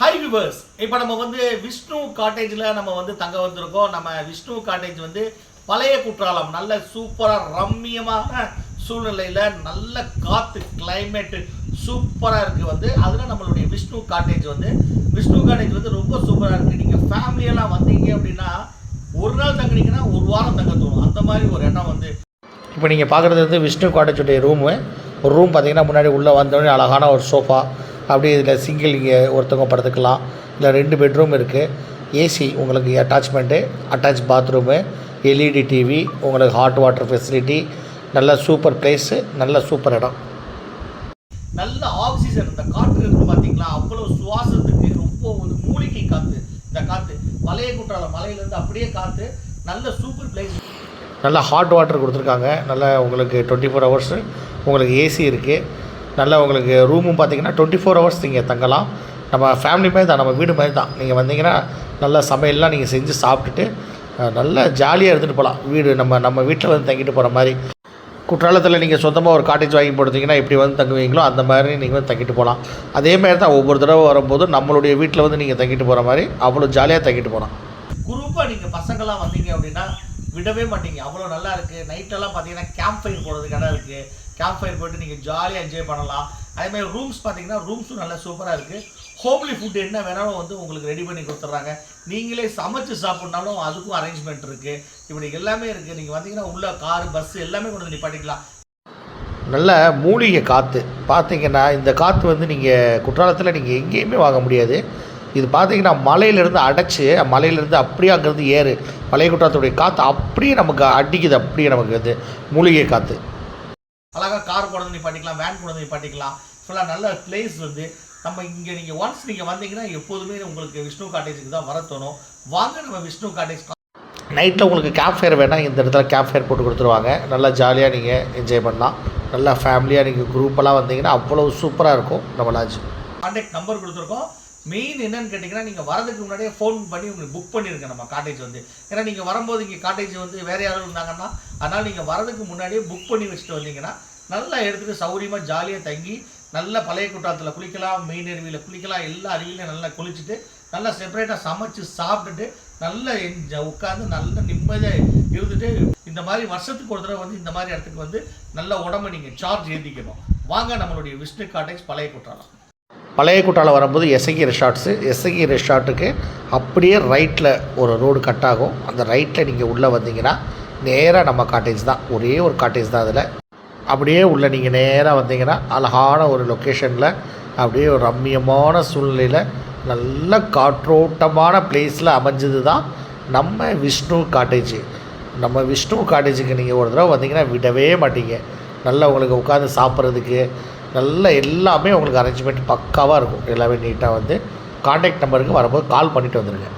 High viewers இப்போ நம்ம வந்து விஷ்ணு காட்டேஜில் நம்ம வந்து தங்க வந்திருக்கோம். நம்ம விஷ்ணு காட்டேஜ் வந்து பழைய குற்றாலம். நல்ல சூப்பராக ரம்மியமான சூழ்நிலையில் நல்ல காற்று கிளைமேட்டு சூப்பராக இருக்குது வந்து. அதில் நம்மளுடைய விஷ்ணு காட்டேஜ் வந்து விஷ்ணு காட்டேஜ் வந்து ரொம்ப சூப்பராக இருக்குது நீங்கள் ஃபேமிலியெல்லாம் வந்தீங்க அப்படின்னா ஒரு நாள் தங்குனீங்கன்னா ஒரு வாரம் தங்க தோணும். அந்த மாதிரி ஒரு எண்ணம் வந்து. இப்போ நீங்கள் பார்க்குறது வந்து விஷ்ணு காட்டேஜுடைய ரூமு ஒரு ரூம் பார்த்தீங்கன்னா முன்னாடி உள்ளே வந்தோடனே அழகான ஒரு சோஃபா அப்படியே இதில் சிங்கிள் இங்கே ஒருத்தவங்க படுத்துக்கலாம். இல்லை ரெண்டு பெட்ரூம் இருக்குது ஏசி உங்களுக்கு attachment attach bathroom LED TV உங்களுக்கு ஹாட் வாட்டர் ஃபெசிலிட்டி நல்ல சூப்பர் பிளேஸு நல்ல சூப்பர் இடம். நல்ல ஆக்சிஜன் இந்த காற்று இருக்கு பார்த்தீங்களா அவ்வளோ சுவாசத்துக்கு ரொம்ப ஒரு மூலிகை காற்று இந்த காற்று பழைய குற்றாலம் மலையிலேருந்து அப்படியே காற்று நல்ல சூப்பர் பிளேஸ் நல்ல ஹாட் வாட்டர் கொடுத்துருக்காங்க. நல்ல உங்களுக்கு டுவெண்ட்டி ஃபோர் ஹவர்ஸு உங்களுக்கு ஏசி இருக்குது நல்ல உங்களுக்கு ரூமும் பார்த்தீங்கன்னா டுவெண்ட்டி ஃபோர் ஹவர்ஸ் நீங்கள் தங்கலாம். நம்ம ஃபேமிலி மாதிரி தான் நம்ம வீடு மாதிரி தான். நீங்கள் வந்தீங்கன்னா நல்ல சமையல்லாம் நீங்கள் செஞ்சு சாப்பிட்டுட்டு நல்லா நல்ல ஜாலியாக இருந்துட்டு போகலாம். வீடு நம்ம நம்ம வீட்டில் வந்து தங்கிட்டு போகிற மாதிரி. குற்றாலத்தில் நீங்கள் சொந்தமாக ஒரு காட்டேஜ் வாங்கி போடுறீங்கன்னா எப்படி வந்து தங்குவீங்களோ அந்த மாதிரி நீங்கள் வந்து தங்கிட்டு போகலாம். அதே மாதிரி தான் ஒவ்வொரு தடவை வரும்போது நம்மளுடைய வீட்டில் வந்து நீங்கள் தங்கிட்டு போகிற மாதிரி அவ்வளோ ஜாலியாக தங்கிட்டு போகலாம். குரூப்பாக நீங்கள் பசங்களாம் வந்தீங்க அப்படின்னா விடவே மாட்டீங்க. அவ்வளோ நல்லா இருக்குது நைட்டெல்லாம் பார்த்தீங்கன்னா கேம்ப் ஃபயர் போடுறதுக்கு இடம் இருக்குது கேம்ப் ஃபயர் போட்டு நீங்கள் ஜாலியாக என்ஜாய் பண்ணலாம். அதேமாதிரி ரூம்ஸ் பார்த்தீங்கன்னா ரூம்ஸும் நல்லா சூப்பராக இருக்குது ஹோம்லி ஃபுட் என்ன வேணாலும் வந்து உங்களுக்கு ரெடி பண்ணி கொடுத்துட்றாங்க. நீங்களே சமைச்சு சாப்பிட்னாலும் அதுக்கும் அரேஞ்ச்மெண்ட் இருக்குது இப்படி எல்லாமே இருக்குது நீங்கள் வந்தீங்கன்னா உள்ள கார் பஸ் எல்லாமே கொண்டு வந்து நிப்பாட்டிக்கலாம். நல்ல மூலிகை காற்று பார்த்தீங்கன்னா இந்த காற்று வந்து நீங்கள் குற்றாலத்தில் நீங்கள் எங்கேயுமே வாங்க முடியாது. இது பார்த்தீங்கன்னா மலையிலேருந்து அடைச்சி மலையிலேருந்து அப்படியே அங்கேருந்து ஏறு. பழைய குற்றாலத்துடைய காற்று அப்படியே நமக்கு அடிக்குது அப்படியே நமக்கு வந்து மூலிகை காற்று அழகாக கார் கொண்டு நீ பண்ணிக்கலாம் வேன் கொண்டு நீ பண்ணிக்கலாம். ஃபுல்லாக நல்ல பிளேஸ் வந்து. நம்ம இங்கே நீங்கள் ஒன்ஸ் நீங்கள் வந்தீங்கன்னா எப்போதுமே உங்களுக்கு விஷ்ணு காட்டேஜுக்கு தான் வர தோணும். வாங்க நம்ம விஷ்ணு காட்டேஜ் நைட்டில் உங்களுக்கு கேப் ஃபேர் வேணால் இந்த இடத்துல கேப் ஃபேர் போட்டு கொடுத்துருவாங்க. நல்லா ஜாலியாக நீங்கள் என்ஜாய் பண்ணலாம். நல்லா ஃபேமிலியாக நீங்கள் குரூப்பெல்லாம் வந்தீங்கன்னா அவ்வளோ சூப்பராக இருக்கும் நம்ம லாட்ஜ் கான்டாக்ட் நம்பர் கொடுத்துருக்கோம். மெயின் என்னன்னு கேட்டிங்கன்னா நீங்கள் வரதுக்கு முன்னாடியே ஃபோன் பண்ணி உங்களுக்கு புக் பண்ணியிருக்கேன் நம்ம காட்டேஜ் வந்து. ஏன்னா நீங்கள் வரும்போது இங்கே காட்டேஜ் வந்து வேறு யாரும் இருந்தாங்கன்னா அதனால் நீங்கள் வரதுக்கு முன்னாடியே புக் பண்ணி வச்சுட்டு வந்தீங்கன்னா நல்லா எடுத்துகிட்டு சௌரியமாக ஜாலியாக தங்கி நல்ல பழைய குற்றாலத்தில் குளிக்கலாம் மெயின் அருவியில் குளிக்கலாம் எல்லா அருவியிலையும் நல்லா குளிச்சுட்டு நல்லா செப்பரேட்டாக சமைச்சு சாப்பிட்டுட்டு நல்லா என்ஜ- உட்காந்து நல்லா நிம்மதியாக இருந்துட்டு இந்த மாதிரி வருஷத்துக்கு ஒரு தடவை வந்து இந்த மாதிரி இடத்துக்கு வந்து நல்ல உடம்ப நீங்கள் சார்ஜ் ஏற்றிக்கணும் வாங்க நம்மளுடைய விஷ்ணு காட்டேஜ் பழைய குற்றாலம் பழைய குட்டாவில் வரும்போது எஸ்ஐகி ரெசார்ட்ஸு எஸ்ஐகி ரெசார்ட்டுக்கு அப்படியே ரைட்டில் ஒரு ரோடு கட் ஆகும். அந்த ரைட்டில் நீங்கள் உள்ளே வந்தீங்கன்னா நேராக நம்ம காட்டேஜ் தான். ஒரே ஒரு காட்டேஜ் தான் அதில். அப்படியே உள்ளே நீங்கள் நேராக வந்தீங்கன்னா அழகான ஒரு லொக்கேஷனில் அப்படியே ஒரு ரம்மியமான சூழ்நிலையில் நல்ல காற்றோட்டமான பிளேஸில் அமைஞ்சது தான் நம்ம விஷ்ணு காட்டேஜ் நம்ம விஷ்ணு காட்டேஜுக்கு நீங்கள் ஒரு தடவை வந்தீங்கன்னா விடவே மாட்டீங்க. நல்லா உங்களுக்கு உட்காந்து சாப்பிட்றதுக்கு நல்ல எல்லாமே உங்களுக்கு அரேஞ்ச்மெண்ட் பக்காவாக இருக்கும். எல்லாமே நீட்டாக வந்து காண்டாக்ட் நம்பருக்கு வரும்போது கால் பண்ணிவிட்டு வந்துடுங்க